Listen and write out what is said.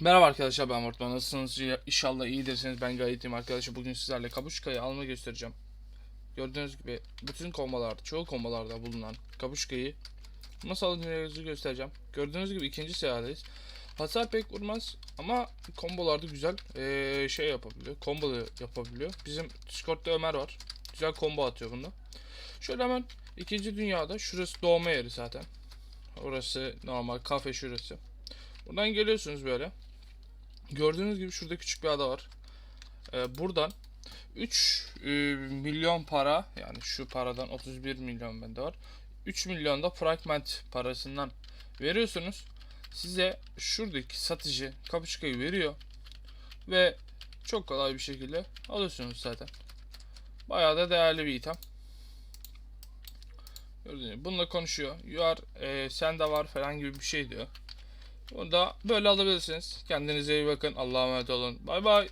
Merhaba arkadaşlar ben Mortman. Nasılsınız? İnşallah iyidirsiniz. Ben gayet iyiyim arkadaşlar. Bugün sizlerle Kabuşka'yı alma göstereceğim. Gördüğünüz gibi bütün kombalarda, çoğu kombalarda bulunan Kabuşka'yı nasıl alınacağınızı göstereceğim. Gördüğünüz gibi ikinci sıradayız. Hasar pek vurmaz ama kombolarda güzel eee, şey yapabiliyor. Combo yapabiliyor. Bizim Discord'da Ömer var. Güzel combo atıyor bunda. Şöyle hemen ikinci dünyada şurası doğma yeri zaten. Orası normal kafe şurası. Buradan geliyorsunuz böyle. Gördüğünüz gibi şurada küçük bir ada var. Ee, buradan 3 e, milyon para yani şu paradan 31 milyon bende var. 3 milyon da fragment parasından veriyorsunuz. Size şuradaki satıcı kapışkayı veriyor. Ve çok kolay bir şekilde alıyorsunuz zaten. Bayağı da değerli bir item. Gördüğünüz gibi bununla konuşuyor. You are, e, sen de var falan gibi bir şey diyor. Bunu da böyle alabilirsiniz. Kendinize iyi bakın. Allah'a emanet olun. Bay bay.